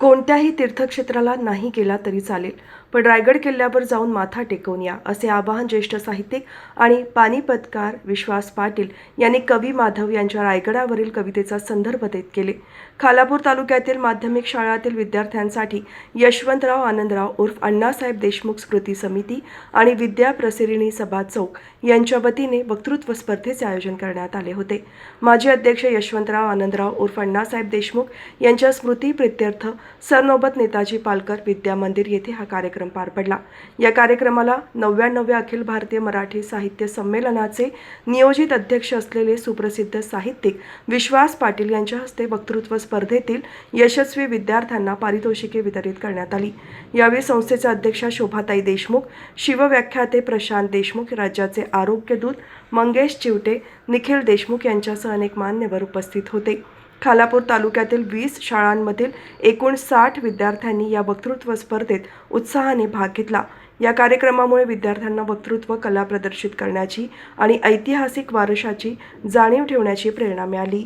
कोणत्याही तीर्थक्षेत्राला नाही गेला तरी चालेल. पण रायगड किल्ल्यावर जाऊन माथा टेकवून या असे आवाहन ज्येष्ठ साहित्यिक आणि पानिपतकार विश्वास पाटील यांनी कवी माधव यांच्या रायगडावरील कवितेचा संदर्भ देत केले. खालापूर तालुक्यातील माध्यमिक शाळातील विद्यार्थ्यांसाठी यशवंतराव आनंदराव उर्फ अण्णासाहेब देशमुख स्मृती समिती आणि विद्या प्रसिरिणी सभा चौक यांच्या वतीने वक्तृत्व स्पर्धेचे आयोजन करण्यात आले होते. माजी अध्यक्ष यशवंतराव आनंदराव उर्फ अण्णासाहेब देशमुख यांच्या स्मृती प्रित्यर्थ सरनोबत नेताजी पालकर विद्या मंदिर येथे हा कार्यक्रम पार पडला. या कार्यक्रमाला नव्याण्णव्या अखिल भारतीय मराठी साहित्य संमेलनाचे नियोजित अध्यक्ष असलेले सुप्रसिद्ध साहित्यिक विश्वास पाटील यांच्या हस्ते वक्तृत्व स्पर्धेतील यशस्वी विद्यार्थ्यांना पारितोषिके वितरित करण्यात आली. यावेळी संस्थेच्या अध्यक्षा शोभाताई देशमुख शिवव्याख्याते प्रशांत देशमुख राज्याचे आरोग्य दूत मंगेश चिवटे निखिल देशमुख यांच्यासह अनेक मान्यवर उपस्थित होते. खालापूर तालुक्यातील वीस शाळांमधील एकूण साठ विद्यार्थ्यांनी या वक्तृत्व स्पर्धेत उत्साहाने भाग घेतला. या कार्यक्रमामुळे विद्यार्थ्यांना वक्तृत्व कला प्रदर्शित करण्याची आणि ऐतिहासिक वारशाची जाणीव ठेवण्याची प्रेरणा मिळाली.